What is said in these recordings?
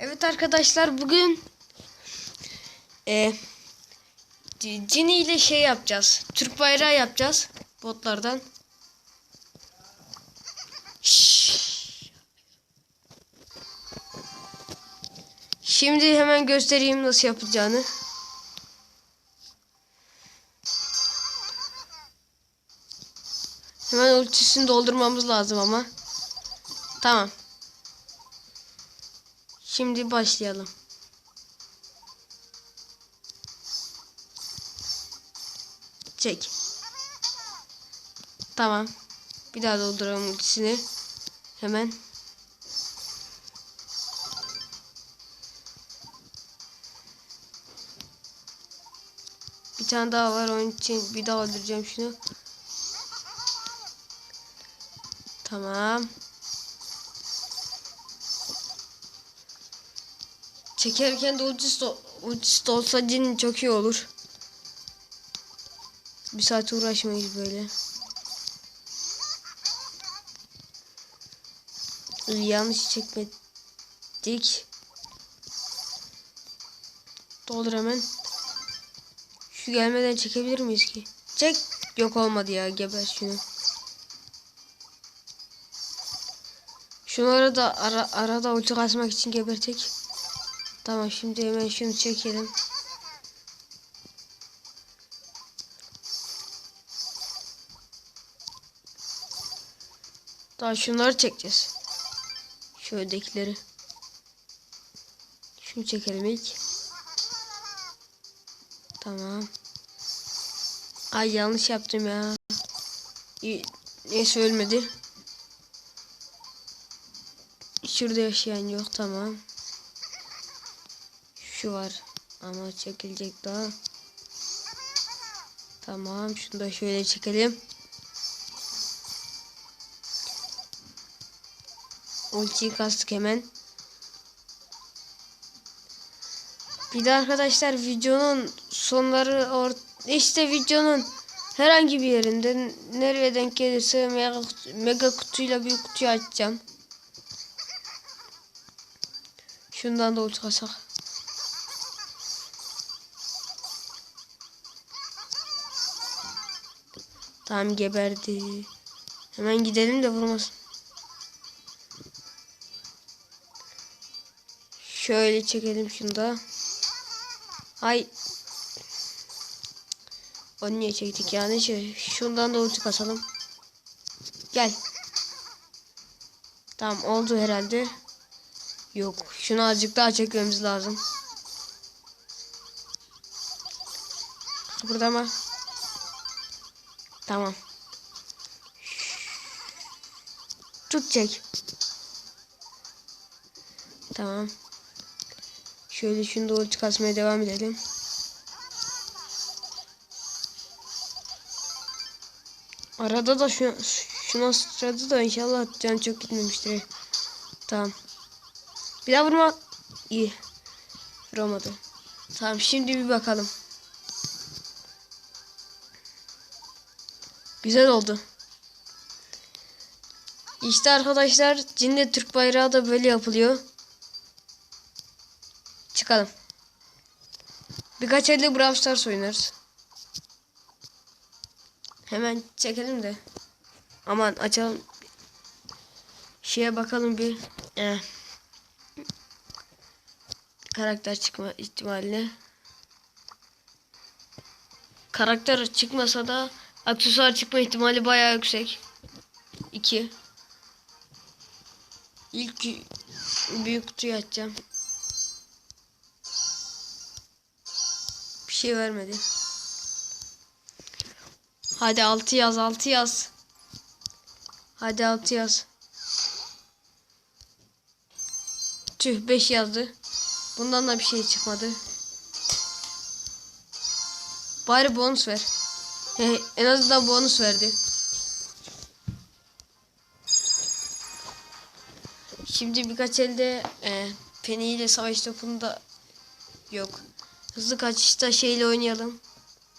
Evet arkadaşlar bugün e, Cini ile şey yapacağız. Türk bayrağı yapacağız botlardan. Şimdi hemen göstereyim nasıl yapılacağını. Hemen ultisini doldurmamız lazım ama. Tamam. Şimdi başlayalım. Çek. Tamam. Bir daha dolduralım ultisini. Hemen. Bir tane daha var onun için bir daha öldüreceğim şunu. Tamam. Çekerken de ultisi de olsa cin çok iyi olur. Bir saat uğraşmayız böyle. Yanlış çekmedik. Doldur hemen. Şu gelmeden çekebilir miyiz ki? Çek. Yok olmadı ya. Geber şunu. Şunu arada ara, arada ulti kasmak için gebertek. Tamam şimdi hemen şunu çekelim. Daha şunları çekeceğiz. Şöyledekileri. Şunu çekelim ilk. Tamam. Ay yanlış yaptım ya. Neyse ölmedi. Şurada yaşayan yok tamam. Şu var ama çekilecek daha. Tamam şunu da şöyle çekelim. Ultiyi kastık hemen. Bir de arkadaşlar videonun sonları or işte videonun herhangi bir yerinde nereye denk gelirse mega, mega kutuyla büyük kutuyu açacağım. Şundan da ulti kasak. Tamam geberdi. Hemen gidelim de vurmasın. Şöyle çekelim şunu da. Ay. Onu niye çektik ya? Neyse şundan da ulti kasalım. Gel. Tamam oldu herhalde. Yok. Şunu azıcık daha çekmemiz lazım. Kıpırdama. Tamam. Tut çek. Tamam. Şöyle şunu ulti kasmaya devam edelim. Arada da şu şuna sıçradı da inşallah can çok gitmemiştir. Tamam. Bir daha vurma. İyi. Vuramadı. Tamam şimdi bir bakalım. Güzel oldu. İşte arkadaşlar Cin'de Türk bayrağı da böyle yapılıyor. Çıkalım. Birkaç elde Brawl Stars oynarız. Hemen çekelim de. Aman açalım. Şeye bakalım bir. Eh. Karakter çıkma ihtimaline. Karakter çıkmasa da aksesuar çıkma ihtimali bayağı yüksek. 2. İlk büyük kutuyu açacağım. Bir şey vermedi. Hadi 6 yaz 6 yaz. Hadi 6 yaz. Tüh 5 yazdı. Bundan da bir şey çıkmadı. Bari bonus ver. En azından bonus verdi. Şimdi birkaç elde e, Penny ile savaş topunda yok. Hızlı kaçışta şeyle oynayalım.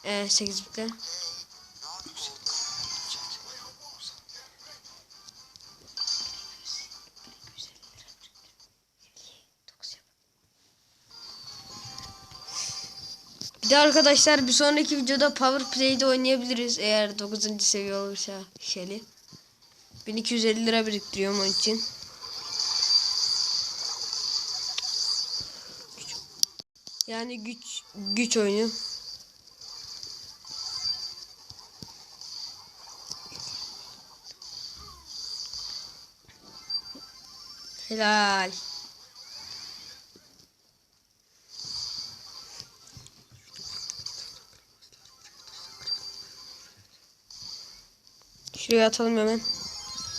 E, 8 bitle. Bir de arkadaşlar bir sonraki videoda Power Play'de oynayabiliriz eğer 9. seviye olursa Shelly. 1250 lira biriktiriyorum onun için. Yani güç güç oyunu. Helal. Şuraya atalım hemen.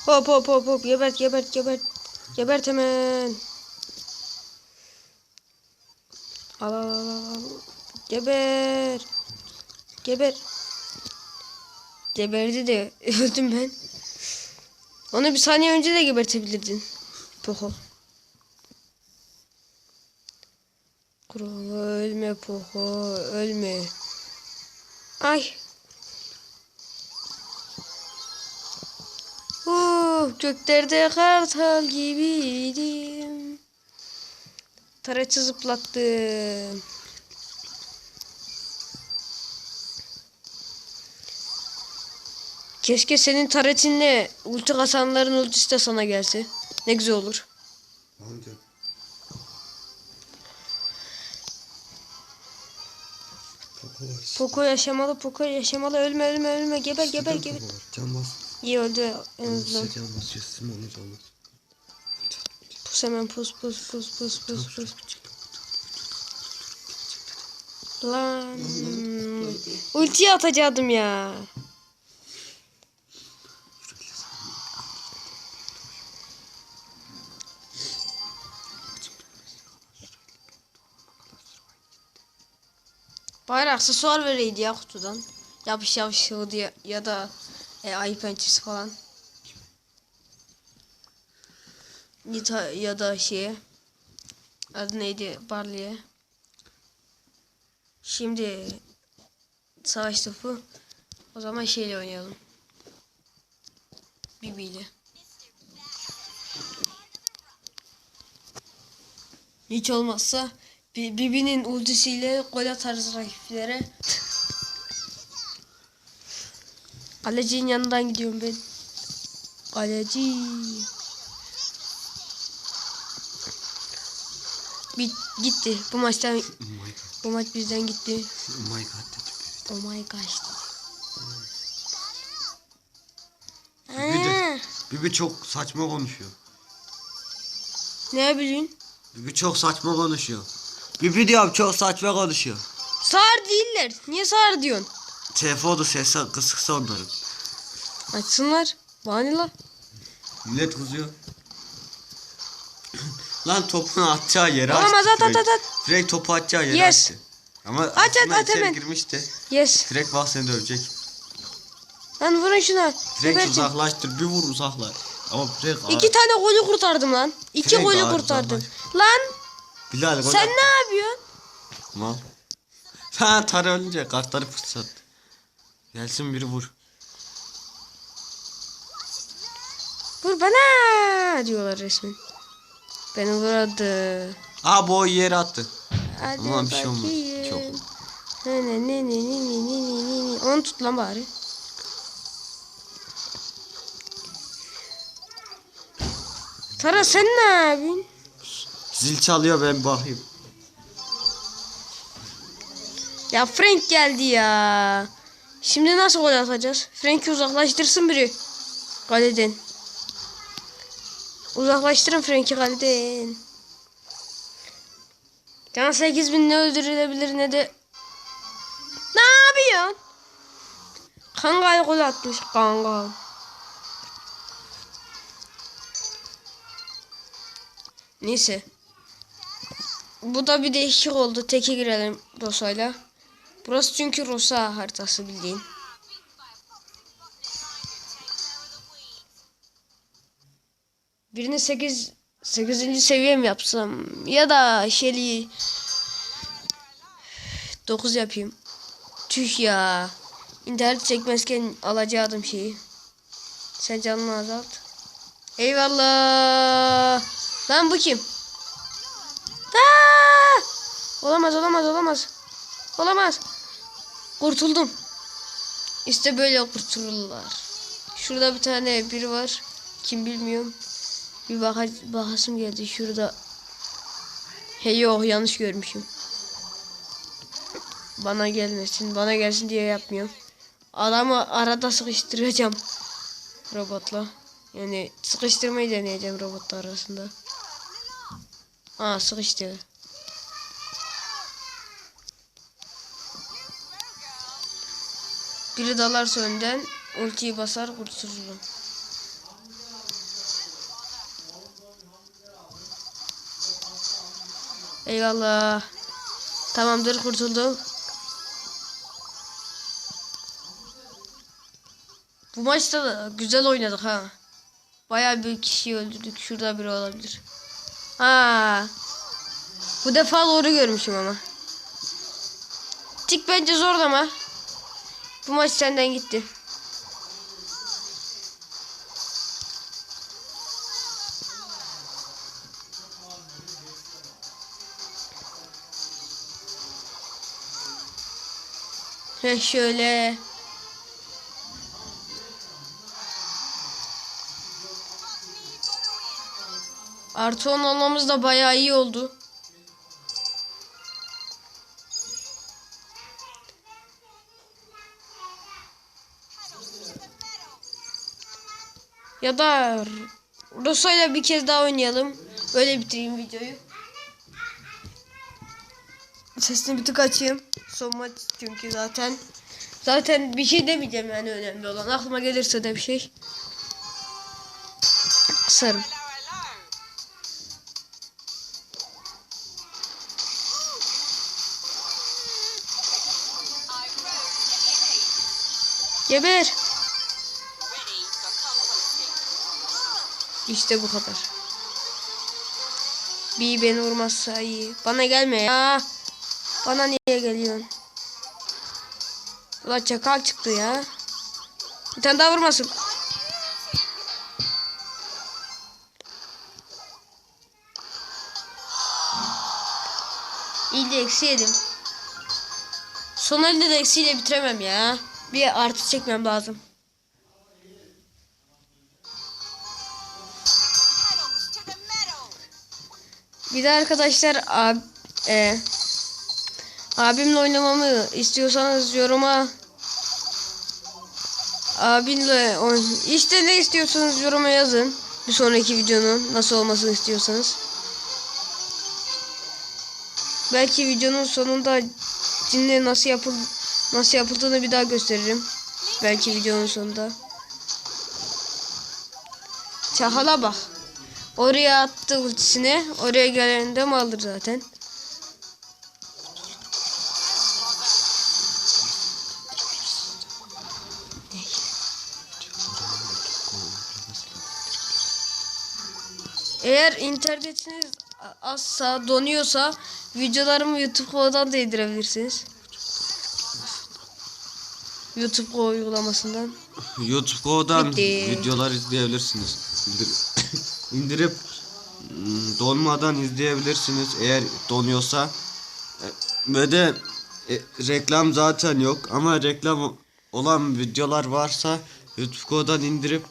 Hop hop hop hop gebert gebert gebert. Gebert hemen. Al al al al. Geber. Geber. Geberdi de öldüm ben. Onu bir saniye önce de gebertebilirdin. Poho. Kuro ölme Poho ölme. Ay. Uh, göklerde kartal gibiydim. Taraçı zıplattım. Keşke senin taretinle ulti kasanların ultisi de sana gelse. Ne güzel olur. Amca. Poco yaşamalı, Poco yaşamalı. Ölme, ölme, ölme. Geber, geber, geber. Can bas. İyi öldü can bas. Yesim onu can bas. Pus hemen pus, pus, pus, pus, pus, pus. Lan. Ultiyi atacaktım ya. Bari aksesuar vereydi ya kutudan. Yapış yapış ya, ya da e, ayı pençesi falan. Nita ya da şeye. Adı neydi? Barley'e. Şimdi savaş topu. O zaman şeyle oynayalım. Bibi ile. Hiç olmazsa Bi- Bibi'nin ultisiyle gol atarız rakiplere. Kalecinin yanından gidiyorum ben. Kaleci. Bit gitti. Bu maçtan Oh bu maç bizden gitti. Oh my god. Oh my gosh. De- Bibi çok saçma konuşuyor. ne bileyim? Bibi çok saçma konuşuyor. Bibi diyorum çok saçma konuşuyor. Sağır değiller. Niye sağır diyorsun? Telefonda sesi kısıksa onların. Açsınlar. Vanilla. Millet kızıyor. Lan topunu atacağı yere Olamaz, açtı at, at, direkt. at, Direkt topu atacağı yere Yes. açtı. Ama at, aslında at içeri hemen. girmişti. Yes. Direkt bak seni dövecek. Lan vurun şuna. Direkt Gebertin. uzaklaştır bir vur uzaklar. Ama direkt İki tane golü kurtardım lan. İki Direkt golü ağır kurtardım. uzaklaş. Lan Bilal gol sen at. ne yapıyorsun? Mal. Ha tarı ölünce kartları fırsat. Gelsin biri vur. Vur bana diyorlar resmen. Beni vuradı. Aa bu yere attı. Hadi Aman bir şey olmaz. Çok. Ne ne ne ne ne ne ne ne ne ne. Onu tut lan bari. Tara sen ne yapıyorsun? Zil çalıyor ben bakayım. Ya Frank geldi ya. Şimdi nasıl gol atacağız? Frank'i uzaklaştırsın biri. Kaleden. Uzaklaştırın Frank'i kaleden. Can 8000 ne öldürülebilir ne de... Ne yapıyorsun? Kanga'ya gol atmış Kanga. Neyse. Bu da bir değişik oldu. Teke girelim Rosa'yla. Burası çünkü Rosa haritası bildiğin. Birini 8 8. seviye mi yapsam ya da Shelly 9 yapayım. Tüh ya. İnternet çekmezken alacaktım şeyi. Sen canını azalt. Eyvallah. Lan bu kim? Aa! Olamaz olamaz olamaz. Olamaz. Kurtuldum. İşte böyle kurtulurlar. Şurada bir tane biri var. Kim bilmiyorum. Bir baka, bakasım geldi şurada. Hey yok yanlış görmüşüm. Bana gelmesin. Bana gelsin diye yapmıyorum. Adamı arada sıkıştıracağım. Robotla. Yani sıkıştırmayı deneyeceğim robotlar arasında. Aa sıkıştı. Biri dalarsa önden ultiyi basar kurtulurum. Eyvallah. Tamamdır kurtuldum. Bu maçta da güzel oynadık ha. Bayağı bir kişiyi öldürdük. Şurada biri olabilir. Ha. Bu defa doğru görmüşüm ama. Tik bence zorlama. Bu maç senden gitti. Heh şöyle. Artı 10 olmamız da bayağı iyi oldu. Ya da Rusa'yla bir kez daha oynayalım. Öyle bitireyim videoyu. Sesini bir tık açayım. Son maç çünkü zaten. Zaten bir şey demeyeceğim yani önemli olan. Aklıma gelirse de bir şey. Kısarım. Geber. İşte bu kadar. Bir beni vurmazsa iyi. Bana gelme ya. Bana niye geliyorsun? Ulan çakal çıktı ya. Bir tane daha vurmasın. İyi de eksi yedim. Son elde de eksiyle bitiremem ya. Bir artı çekmem lazım. Bir de arkadaşlar ab, e, abimle oynamamı istiyorsanız yoruma abinle oyn işte ne istiyorsanız yoruma yazın. Bir sonraki videonun nasıl olmasını istiyorsanız. Belki videonun sonunda cinle nasıl yapıl nasıl yapıldığını bir daha gösteririm. Belki videonun sonunda. Çahala bak. Oraya attı ultisini. Oraya gelende mi alır zaten? Eğer internetiniz azsa donuyorsa videolarımı YouTube'dan da indirebilirsiniz. YouTube uygulamasından. YouTube Go'dan Bitti. videolar izleyebilirsiniz. İndir- indirip mm, donmadan izleyebilirsiniz eğer donuyorsa. E, Ve de e, reklam zaten yok ama reklam olan videolar varsa YouTube Go'dan indirip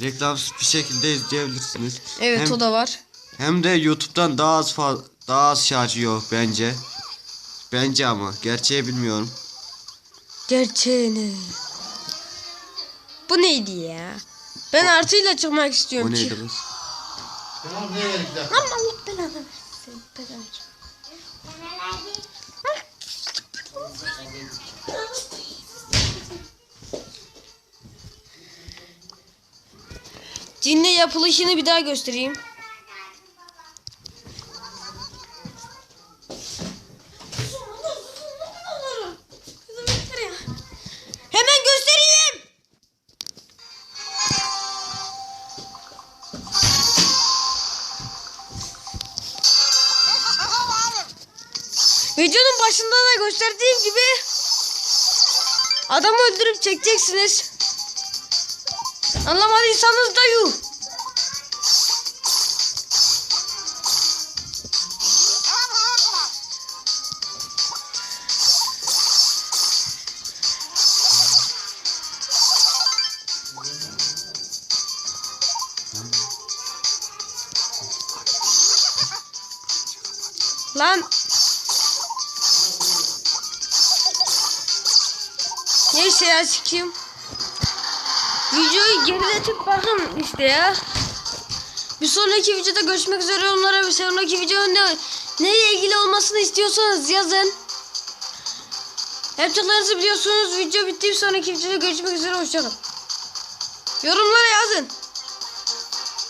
reklamsız bir şekilde izleyebilirsiniz. Evet hem, o da var. hem de YouTube'dan daha az daha az şarjı yok bence. Bence ama gerçeği bilmiyorum. Gerçeğini. Bu neydi ya? Ben artıyla çıkmak O istiyorum. neydi Çık. kız? Tamam nereye gidelim? Lan Allah belanı versin. Belanı. Cinle yapılışını bir daha göstereyim. Hemen göstereyim. Videonun başında da gösterdiğim gibi adamı öldürüp çekeceksiniz. Anlamadıysanız da yuh. Lan Neyse ya sikiyim Videoyu geriletip bakın işte ya. Bir sonraki videoda görüşmek üzere onlara bir sonraki videonun ne, neyle ilgili olmasını istiyorsanız yazın. Yapacaklarınızı biliyorsunuz. Video bitti. Bir sonraki videoda görüşmek üzere. Hoşçakalın. Yorumlara yazın.